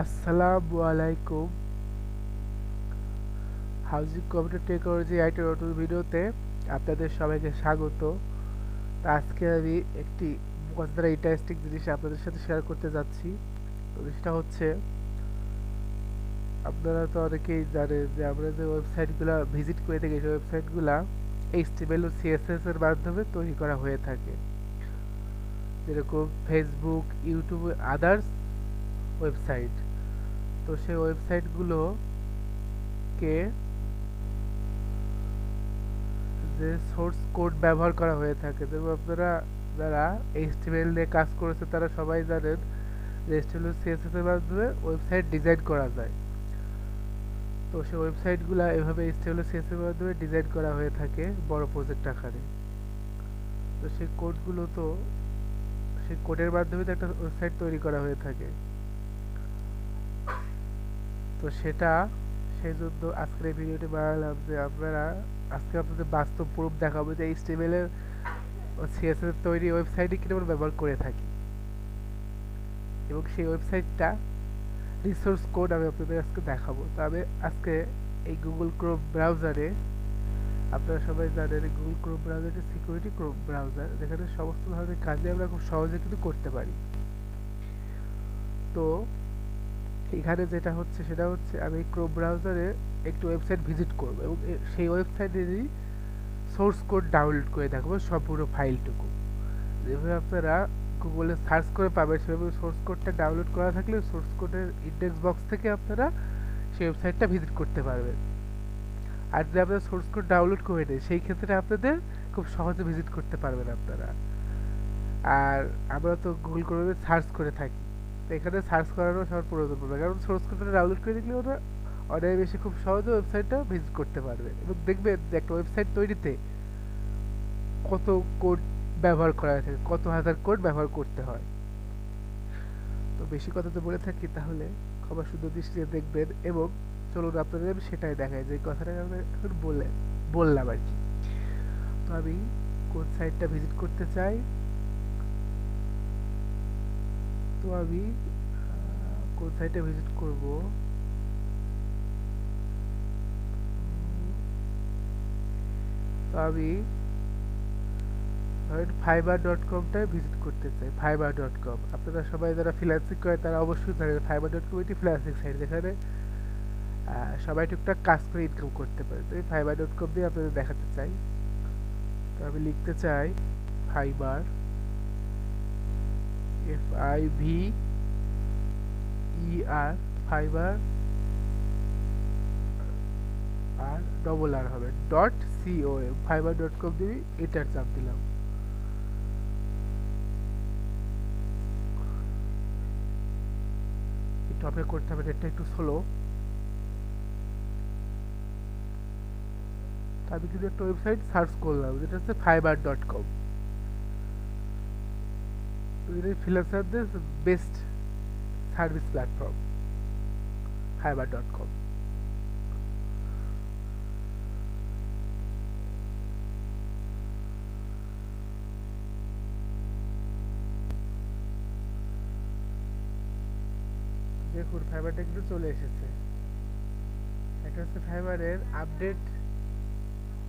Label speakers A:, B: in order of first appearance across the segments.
A: আসসালামু আলাইকুম। Housing computer technology IT নতুন ভিডিওতে আপনাদের সবাইকে স্বাগত। তো আজকে আমি একটি মজাদার ইন্টারেস্টিং জিনিস আপনাদের সাথে শেয়ার করতে যাচ্ছি। তো জিনিসটা হচ্ছে, আপনারা তো অনেকেই জানেন যে আমরা যে ওয়েবসাইটগুলো ভিজিট করে থাকি, সেই ওয়েবসাইটগুলো এইচটিএমএল ও সিএসএস এর মাধ্যমে তৈরি করা হয়ে থাকে। যেরকম ফেসবুক ইউটিউব আদার্স ওয়েবসাইট তো সেই ওয়েবসাইটগুলোকে যে সোর্স কোড ব্যবহার করা হয়ে থাকে। যেমন আপনারা যারা এইচটিএমএল নিয়ে কাজ করেছে, তারা সবাই জানেন যে এইচটিএমএল সিএসএস এর মাধ্যমে ওয়েবসাইট ডিজাইন করা যায়। তো সেই ওয়েবসাইটগুলো এভাবে এইচটিএমএল সিএসএস এর মাধ্যমে ডিজাইন করা হয়ে থাকে বড় প্রজেক্ট আকারে। তো সেই কোডগুলো তো, সেই কোডের মাধ্যমে তো একটা ওয়েবসাইট তৈরি করা হয়ে থাকে। তো সেটা, সেই জন্য আজকের এই ভিডিওটি বানালাম যে আপনারা, আজকে আপনাদের বাস্তব প্রুফ দেখাবো যে এইচটিএমএল এর সিএসএস তৈরি ওয়েবসাইটে আমরা ব্যবহার করে থাকি। এবং সেই ওয়েবসাইটটা রিসোর্স কোড আমি আপনাদের আজকে দেখাবো। তবে আজকে এই গুগল ক্রোম ব্রাউজারে আপনারা সবাই জানেন গুগল ক্রোম ব্রাউজারটি সিকিউরিটি ক্রোম ব্রাউজার যেখানে সমস্ত ধরনের কাজে আমরা খুব সহজে কিন্তু করতে পারি। তো এখানে যেটা হচ্ছে সেটা হচ্ছে আমি ক্রোম ব্রাউজারে একটি ওয়েবসাইট ভিজিট করব এবং সেই ওয়েবসাইটেরই সোর্স কোড ডাউনলোড করে দেখব সম্পূর্ণ ফাইলটুকু যেভাবে আপনারা গুগলে সার্চ করে পাবেন, সেভাবে সোর্স কোডটা ডাউনলোড করা থাকলে সোর্স কোডের ইন্ডেক্স বক্স থেকে আপনারা সেই ওয়েবসাইটটা ভিজিট করতে পারবেন। আর যদি আপনারা সোর্স কোড ডাউনলোড করে নেন, সেই ক্ষেত্রে আপনাদের খুব সহজে ভিজিট করতে পারবেন আপনারা। আর আমরা তো গুগল ক্রোমে সার্চ করে থাকি। তো এখানে সার্চ করারও সবার প্রয়োজন পড়বে। কারণ সোর্স কোডটা ডাউনলোড করে দেখলে ওরা অনেক বেশি খুব সহজে ওয়েবসাইটটা ভিজিট করতে পারবে। এবং দেখবেন যে একটা ওয়েবসাইট তৈরিতে কত কোড ব্যবহার করা থাকে কত হাজার কোড ব্যবহার করতে হয়। তো বেশি কথা তো বলে থাকি, তাহলে খবর শুধু দৃষ্টিতে দেখবেন এবং চলুন আপনাদের আমি সেটাই দেখাই যে কথাটা আমি এখন বলে, বললাম আর কি। তো আমি কোন সাইটটা ভিজিট করতে চাই? তো আমি কোন সাইটে ভিজিট করব? তো আমি ফাইবার ডট কমটায় ভিজিট করতে চাই ফাইবার ডট কম আপনারা সবাই যারা ফ্রিল্যান্সিং করে, তারা অবশ্যই জানেন ফাইবার ডট কম এটি ফ্রিল্যান্সিং সাইট যেখানে সবাই টুকটাক কাজ করে ইনকাম করতে পারে। তো এই ফাইবার ডট কম দিয়ে আপনাদের দেখাতে চাই। তো আমি লিখতে চাই Fiverr F I V E R Fiverr R double R হবে। Dot C O Fiverr dot com দিয়ে এটার চাপ দিলাম। একটু করতে হবে নেটটা একটু স্লো আমি কিন্তু একটা ওয়েবসাইট সার্চ করলাম, যেটা হচ্ছে Fiverr dot com ফ্রিল্যান্সারদের best service platform Fiverr dot com দেখুন ফাইবারটা কিন্তু চলে এসেছে। এটা হচ্ছে ফাইবারের আপডেট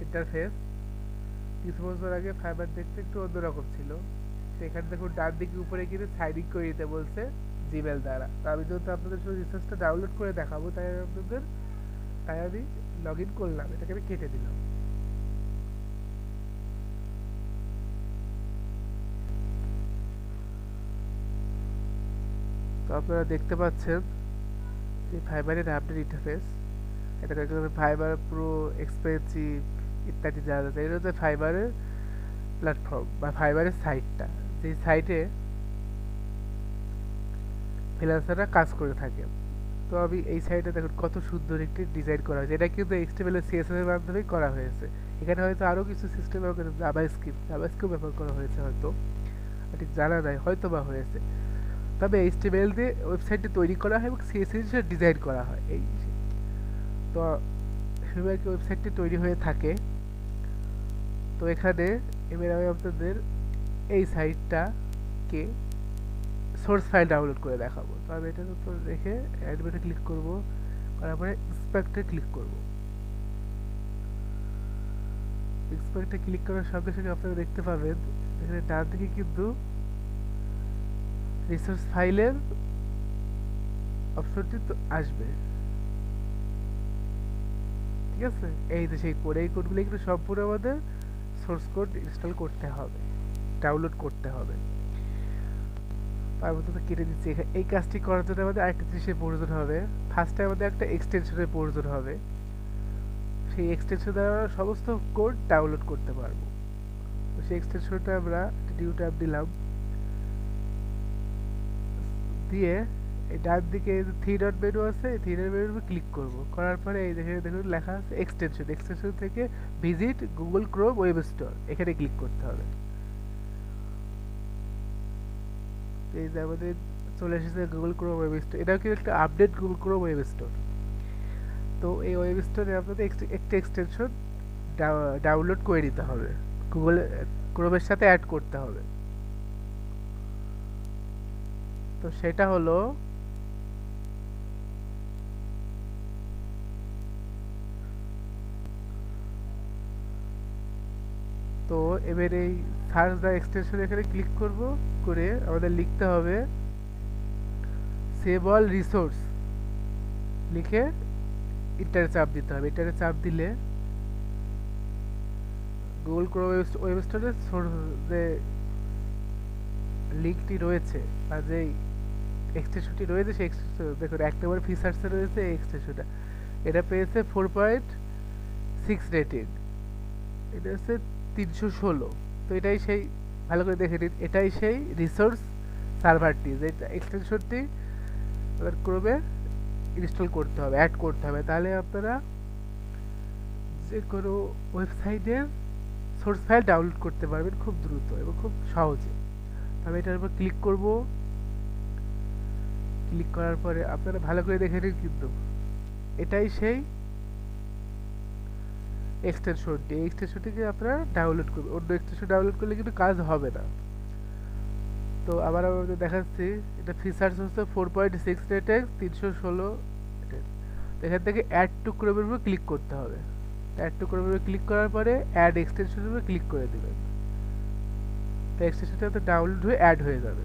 A: ইন্টারফেস কিছু বছর আগে ফাইবার দেখতে একটু অন্যরকম ছিল। সেখানে দেখুন ডান দিকে উপরে কিন্তু সাইনিং করে দিতে বলছে জিমেল দ্বারা। তো আমি যেহেতু আপনাদের শুধু রিসার্চটা ডাউনলোড করে দেখাবো, তাই আপনাদের, তাই আমি লগ ইন করলাম, এটাকে আমি কেটে দিলাম। তো আপনারা দেখতে পাচ্ছেন যে ফাইবারের আপডেট ইন্টারফেস এটা ফাইবার প্রো এক্সপেন্সিভ ইত্যাদি, যা যাচ্ছে এটা হচ্ছে ফাইবারের প্ল্যাটফর্ম বা ফাইবারের সাইটটা যে সাইটে ফ্রিল্যান্সাররা কাজ করে থাকে, তো আমি এই সাইটে দেখুন কত সুন্দর একটি ডিজাইন করা হয়েছে। এটা কিন্তু এইচটিএমএল সিএসএস এর মাধ্যমেই করা হয়েছে। এখানে হয়তো আরও কিছু system JavaScript JavaScript ব্যবহার করা হয়েছে হয়তো। ঠিক জানা নাই হয়তো বা হয়েছে। তবে এইচটিএমএল দিয়ে ওয়েবসাইটটি তৈরি করা হয় এবং সিএসএস ডিজাইন করা হয় এই তো সেভাবে ওয়েবসাইটটি তৈরি হয়ে থাকে। তো এখানে, এবার আমি আপনাদের এই সাইটটাকে সোর্স ফাইল ডাউনলোড করে দেখাবো। তো আমি এটার উপর রেখে অ্যাডমিটে ক্লিক করব। করার পরে ইন্সপেক্টে ক্লিক করব। ইন্সপেক্টে ক্লিক করার সঙ্গে সঙ্গে আপনারা দেখতে পাবেন, এখানে ডান দিকে কিন্তু রিসোর্স ফাইলের অপশনটি তো আসবে। ঠিক আছে? এই যে সেই কোড এই কোডগুলো কিন্তু সম্পূর্ণ আমাদের সোর্স কোড ইনস্টল করতে হবে। ডাউনলোড করতে হবে। পার্বত্য কেটে দিচ্ছি। এই কাজটি করার জন্য আমাদের আরেকটা জিনিসের প্রয়োজন হবে। ফার্স্টে আমাদের একটা এক্সটেনশনের প্রয়োজন হবে। সেই এক্সটেনশন দ্বারা সমস্ত কোড ডাউনলোড করতে পারব। তো সেই এক্সটেনশনটা আমরা নিউ ট্যাব দিলাম। দিয়ে এই ডান দিকে থ্রি ডট মেনু আছে থ্রি ডট মেনু ক্লিক করব। করার পরে এই দেখে দেখুন লেখা আছে এক্সটেনশন এক্সটেনশন থেকে visit Google Chrome web store এখানে ক্লিক করতে হবে। এই যে আমাদের চলে এসেছে গুগল ক্রোম ওয়েব স্টোর এটাও কিন্তু একটা update Google Chrome web store তো এই ওয়েব স্টোরে আপনাদের একটা এক্সটেনশন ডাউনলোড করে নিতে হবে। গুগল ক্রোমের সাথে অ্যাড করতে হবে। তো সেটা হলো তো এবার এই সার্চ দ্য এক্সটেনশন এখানে ক্লিক করব, করে আমাদের লিখতে হবে সেভ অল রিসোর্স লিখে ইন্টারে চাপ দিতে হবে। ইন্টারে চাপ দিলে গুগল ক্রোম ওয়েব স্টোরে যে লিঙ্কটি রয়েছে বা যেই এক্সটেনশনটি রয়েছে, সেই এক্সটেনশন দেখুন এক নম্বর ফিচার্সে রয়েছে এই এক্সটেনশনটা এটা পেয়েছে ফোর পয়েন্ট সিক্স রেটিং এটা হচ্ছে তিনশো ষোলো। তো এটাই সেই, ভালো করে দেখে নিন, এটাই সেই রিসোর্স সার্ভারটি যে এক্সটেনশনটি আপনার ক্রমে ইনস্টল করতে হবে অ্যাড করতে হবে। তাহলে আপনারা যে কোনো ওয়েবসাইটের সোর্স ফাইল ডাউনলোড করতে পারবেন খুব দ্রুত এবং খুব সহজে। আমি এটার উপর ক্লিক করব। ক্লিক করার পরে আপনারা ভালো করে দেখে নিন কিন্তু। এটাই সেই এক্সটেনশনটি এই এক্সটেনশনটিকে আপনারা ডাউনলোড করবেন অন্য এক্সটেনশন ডাউনলোড করলে কিন্তু কাজ হবে না। তো আবার আমাদের দেখাচ্ছি, এটা ফিচার্স হচ্ছে ফোর পয়েন্ট সিক্স রেটেক্স তিনশো ষোলো এখান থেকে অ্যাড টু ক্রোমের উপর ক্লিক করতে হবে। অ্যাড টু ক্রোমের উপর ক্লিক করার পরে অ্যাড এক্সটেনশনের উপর ক্লিক করে দেবেন। তো এক্সটেনশনটা তো ডাউনলোড হয়ে অ্যাড হয়ে যাবে।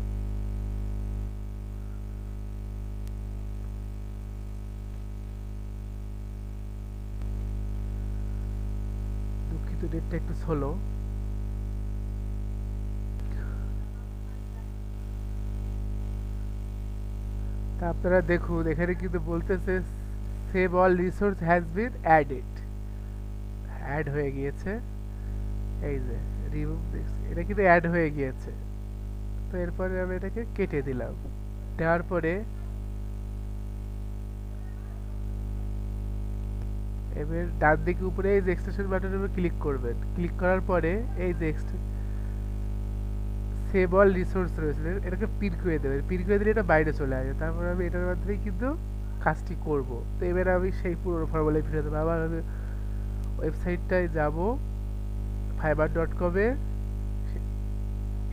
A: দুঃখিত ডেটটা একটু স্লো তা আপনারা দেখুন, এখানে কিন্তু বলতেছে save all resource has been added add হয়ে গিয়েছে। এই যে রিমুভ এটা কিন্তু অ্যাড হয়ে গিয়েছে। তো এরপরে আমি এটাকে কেটে দিলাম। দেওয়ার পরে এবার ডান দিকে উপরে এই যে এক্সটেনশন বাটনের উপর ক্লিক করবেন। ক্লিক করার পরে এই যে সেভ অল রিসোর্স রয়েছে। এটাকে পিন করে দেবেন। পিন করে দিলে এটা বাইরে চলে আসবে। তারপর আমি এটার মাধ্যমে কিন্তু কাজটি করব। তো এবার আমি সেই পুরো ফর্মুলায় ফিরে দেবো আবার আমি ওয়েবসাইটটায় যাব ফাইবার ডট কমে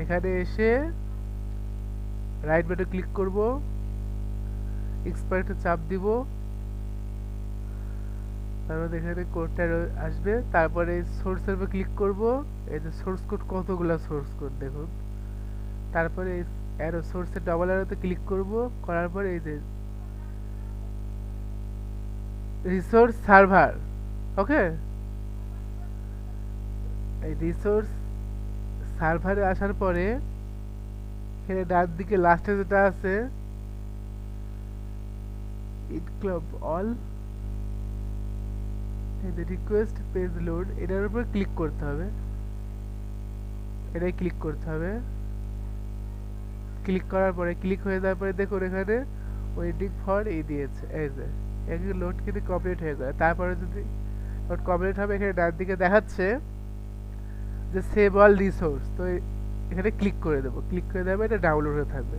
A: এখানে এসে রাইট বাটনে ক্লিক করব। এক্সপার্টে চাপ দিব। তারপর এখানে কোডটা আসবে। তারপরে সোর্সের উপর ক্লিক করব। এই যে সোর্স কোড কতগুলো সোর্স কোড দেখুন। তারপরে অ্যারো সোর্সের ডবল অ্যারোতে ক্লিক করব। করার পরে এই যে রিসোর্স সার্ভার ওকে এই রিসোর্স সার্ভারে আসার পরে এখানে ডান দিকে লাস্টে যেটা আছে ইনক্লব অল যে রিকোয়েস্ট পেজ লোড এটার উপর ক্লিক করতে হবে। এটাই ক্লিক করতে হবে। ক্লিক করার পরে ক্লিক হয়ে যাওয়ার পরে দেখুন এখানে ওয়েটিং ফর এই দিয়েছে, এই যে, এখানে লোড কিন্তু কমপ্লিট হয়ে যায়। তারপরে যদি লোড কমপ্লিট হবে, এখানে ডান দিকে দেখাচ্ছে যে সেভ অল রিসোর্স তো এখানে ক্লিক করে দেবো। ক্লিক করে দেবে এটা ডাউনলোড হয়ে থাকবে।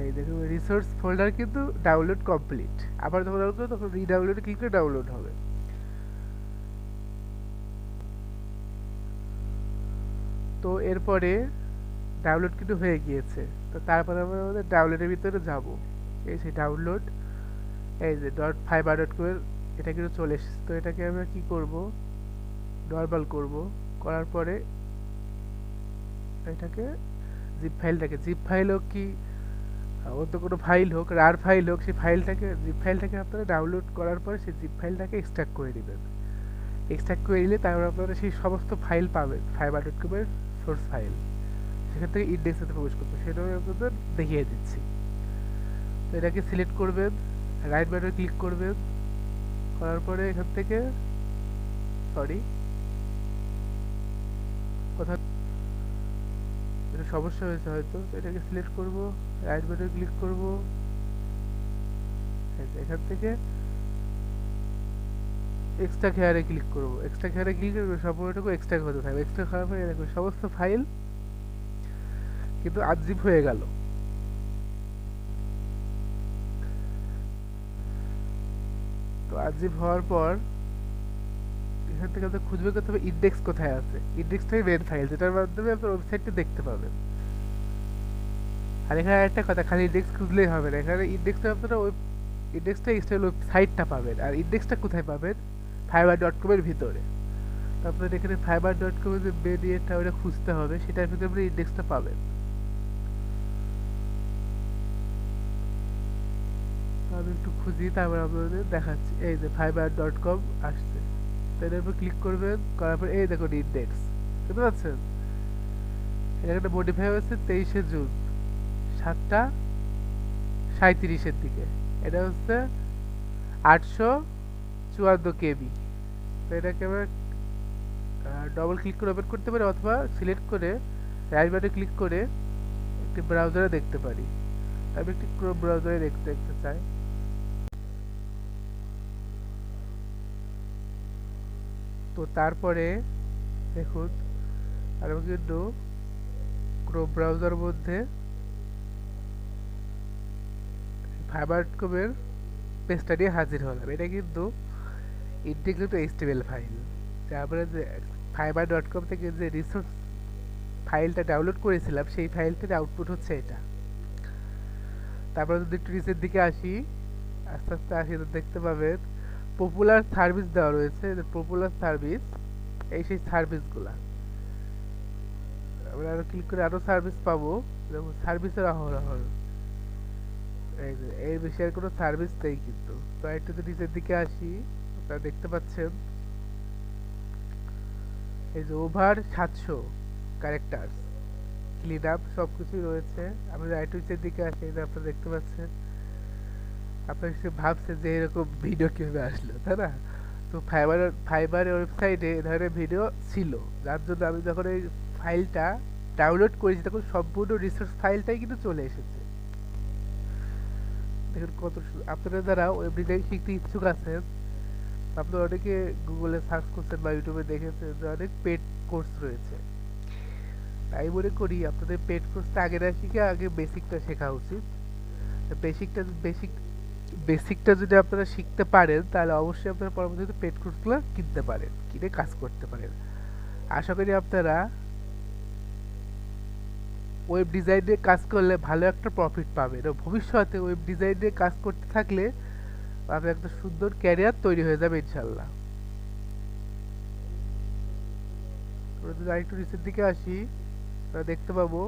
A: এই দেখুন রিসোর্স ফোল্ডার কিন্তু ডাউনলোড কমপ্লিট আবার যখন ডাউনলোড তখন রিডাউনলোড ক্লিক করে ডাউনলোড হবে? তো এরপরে ডাউনলোড কিন্তু হয়ে গিয়েছে। তো তারপরে আমরা আমাদের ডাউনলোডের ভিতরে যাব। এই সেই ডাউনলোড এই যে ডট ফাইবার ডট কমের এটা কিন্তু চলে এসেছে। তো এটাকে আমরা কি করব? নর্মাল করব। করার পরে এটাকে জিপ ফাইলটাকে জিপ ফাইল হোক কি আহ, অন্য কোনো ফাইল হোক রার ফাইল হোক সেই ফাইলটাকে জিপ ফাইলটাকে আপনারা ডাউনলোড করার পরে সেই জিপ ফাইলটাকে এক্সট্রাক্ট করে নেবেন এক্সট্রাক্ট করে নিলে তারপর আপনারা সেই সমস্ত ফাইল পাবেন ফাইবার ডট কমের সোর্স ফাইল সেখান থেকে ইন্ডেক্সে প্রবেশ করতে সেটা আমি আপনাদের দেখিয়ে দিচ্ছি। তো এটাকে সিলেক্ট করবেন রাইট বাটনে ক্লিক করবেন করার পরে এখান থেকে সরি কোথাও এটা সমস্যা হয়েছে হয়তো এটাকে সিলেক্ট করব রাইট বাটনে ক্লিক করব। এখান থেকে এক্সট্রা খেয়ারে ক্লিক করব। এক্সট্রা খেয়ারে ক্লিক করব সম্পূর্ণটুকু এক্সট্রা হতে থাকবে। এক্সট্রা করার পরে দেখো সমস্ত ফাইল কিন্তু আনজিপ হয়ে গেল। তো আনজিপ হওয়ার পর এখান থেকে আপনার খুঁজবে করতে হবে ইন্ডেক্স কোথায় আছে। ইন্ডেক্সটাই মেন ফাইল যেটার মাধ্যমে আপনার ওয়েবসাইটটা দেখতে পাবেন। আর এখানে একটা কথা, খালি ইন্ডেক্স খুঁজলেই হবে না। এখানে ইন্ডেক্সটা আপনারা ওই ইন্ডেক্সটা এক্সটার্নাল ওয়েবসাইটটা পাবেন। আর ইন্ডেক্সটা কোথায় পাবেন? ফাইবার ডট কমের ভিতরে আপনার এখানে ফাইবার ডট কমের যে মেন ইয়েটা, ওটা খুঁজতে হবে। সেটার ভিতরে আপনি ইন্ডেক্সটা পাবেন। আমি একটু খুঁজি, তারপর আপনাদের দেখাচ্ছি। এই যে ফাইবার ডট কম আসছে। তো এটার উপর ক্লিক করবেন, করার পর এই দেখুন ইন্ডেক্স বুঝতে পারছেন? এটা একটা মডিফাই হয়েছে তেইশে জুন, সাতটা সাঁত্রিশের দিকে। এটা হচ্ছে আটশো চুয়ান্ন কেবি। তো এটাকে আমরা ডবল ক্লিক করে ওপেন করতে পারি অথবা সিলেক্ট করে রাইট বাটনে ক্লিক করে একটি ব্রাউজারে দেখতে পারি। আমি একটি ক্রোম ব্রাউজারে দেখতে দেখতে চাই। তো তারপরে দেখুন আমি কিন্তু ক্রোম ব্রাউজার মধ্যে ফাইবার কমের পেজটা নিয়ে হাজির হলাম। এটা কিন্তু ইন্টিগ্রেটেড এইচটিএমএল ফাইল আমরা যে ফাইবার ডট কম থেকে যে রিসোর্স ফাইলটা ডাউনলোড করেছিলাম, সেই ফাইলটার আউটপুট হচ্ছে এটা। তারপরে যদি একটু নিচের দিকে আসি, আস্তে আস্তে আসি দেখতে পাবেন পপুলার সার্ভিস দেওয়া রয়েছে পপুলার সার্ভিস এই সেই সার্ভিসগুলা আমরা আরও ক্লিক করে আরও সার্ভিস পাবো যেমন সার্ভিসের অহরহ এই যে এর আর কোনো সার্ভিস নেই কিন্তু। তো একটু যদি নিচের দিকে আসি, আপনারা দেখতে পাচ্ছেন। এই যে ওভার সাতশো ক্যারেক্টার্স ক্লিন আপ সব কিছুই রয়েছে। আমি রাইট নিচের দিকে আসি, এই যে আপনারা দেখতে পাচ্ছেন। আপনারা সে ভাবছেন যে এরকম ভিডিও কীভাবে আসলো, তাই না? তো ফাইবার ফাইবার ওয়েবসাইটে এ ধরনের ভিডিও ছিল। যার জন্য আমি যখন এই ফাইলটা ডাউনলোড করেছি, তখন সম্পূর্ণ রিসোর্স ফাইলটাই কিন্তু চলে এসেছে। দেখুন কত আপনারা যারা ওয়েব ডিজাইন শিখতে ইচ্ছুক আছেন, আপনারা অনেকে গুগলে সার্চ করছেন বা ইউটিউবে দেখেছেন যে অনেক পেড কোর্স রয়েছে। তাই মনে করি আপনাদের পেড কোর্সটা আগে না শিখে আগে বেসিকটা শেখা উচিত। বেসিকটা বেসিক বেসিকটা যদি আপনারা শিখতে পারেন, তাহলে অবশ্যই আপনারা পরবর্তীতে পেড কোর্সগুলো কিনতে পারেন, কিনে কাজ করতে পারেন। আশা করি আপনারা ওয়েব ডিজাইনে কাজ করলে ভালো একটা প্রফিট পাবেন। ভবিষ্যতে ওয়েব ডিজাইনে কাজ করতে থাকলে আপনার একটা সুন্দর ক্যারিয়ার তৈরি হয়ে যাবে ইনশাল্লাহ আমরা আরেকটু নিচের দিকে আসি দেখতে পাবো,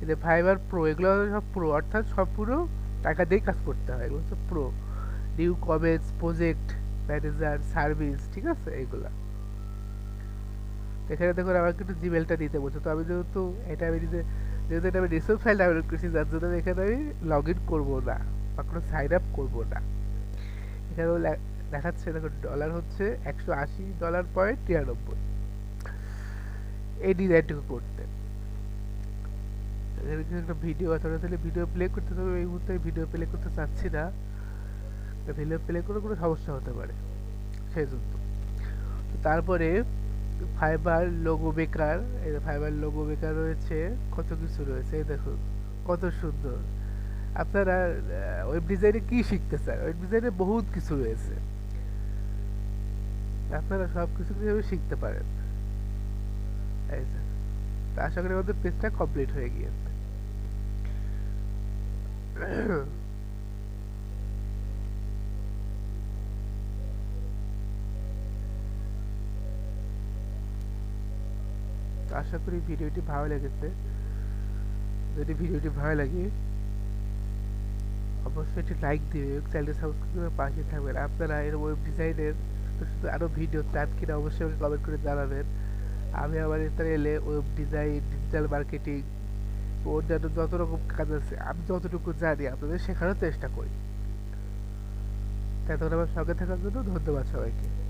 A: এই যে ফাইবার প্রো এগুলো সব প্রো অর্থাৎ সব পুরো টাকা দিয়ে কাজ করতে হয়। এগুলো হচ্ছে pro new comments project manager service ঠিক আছে? এগুলা এখানে দেখুন আমার কিন্তু জিমেলটা দিতে বলছে। তো আমি যেহেতু এটা আমি নিজে, যেহেতু এটা আমি রিসোর্স ফাইল ডাউনলোড করেছি, যার জন্য আমি এখানে আমি লগ ইন করব না বা কোনো সাইন আপ করব না। এখানেও দেখাচ্ছে, দেখুন ডলার হচ্ছে একশো আশি ডলার পয়েন্ট নিরানব্বই এই ডিজাইনটুকু করতে। একটা ভিডিও আছে তাহলে ভিডিও প্লে করতে তবে এই মুহূর্তে ভিডিও প্লে করতে চাচ্ছি না। ভিডিও প্লে করে কোনো সমস্যা হতে পারে, সেই জন্য। তারপরে ফাইবার লোগো বেকার এই ফাইবার লোগো বেকার রয়েছে, কত কিছু রয়েছে দেখুন কত সুন্দর। আপনারা ওয়েব ডিজাইনে কি শিখতে চান? ওয়েব ডিজাইনে বহুত কিছু রয়েছে। আপনারা সব কিছু কীভাবে শিখতে পারেন? আশা করি আমাদের পেজটা কমপ্লিট হয়ে গিয়েছে। আশা করি ভিডিওটি ভালো লেগেছে। যদি ভিডিওটি ভালো লাগে, অবশ্যই একটি লাইক দিবে, চ্যানেলটি সাবস্ক্রাইব করে পাশে থাকবেন। আপনারা এর ওয়েব ডিজাইনের শুধু আরও ভিডিও চান কিনা অবশ্যই কমেন্ট করে জানাবেন। আমি আমার এলে ওয়েব ডিজাইন ডিজিটাল মার্কেটিং অন্যান্য যত রকম কাজ আছে, আমি যতটুকু জানি আপনাদের শেখানোর চেষ্টা করি। তাই তখন আমার সঙ্গে থাকার জন্য, ধন্যবাদ সবাইকে।